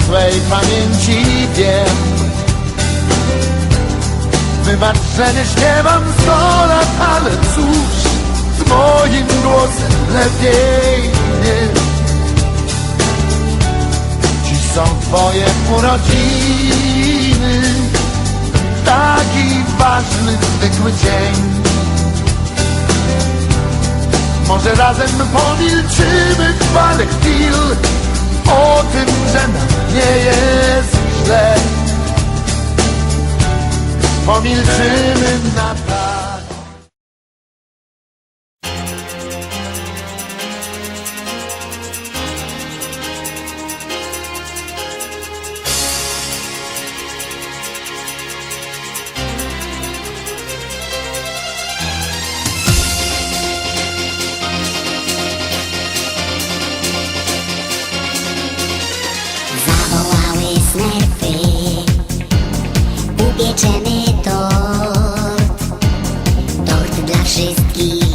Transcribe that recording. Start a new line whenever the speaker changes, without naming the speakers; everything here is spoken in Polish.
swej pamięci wiem Wybacz, że nie śpiewam sto lat, ale cóż Z moim głosem lepiej nie. Dziś są twoje urodziny Taki ważny, zwykły dzień. Może razem pomilczymy parę chwil O tym, że nam nie jest źle. Pomilczymy na
wszystkich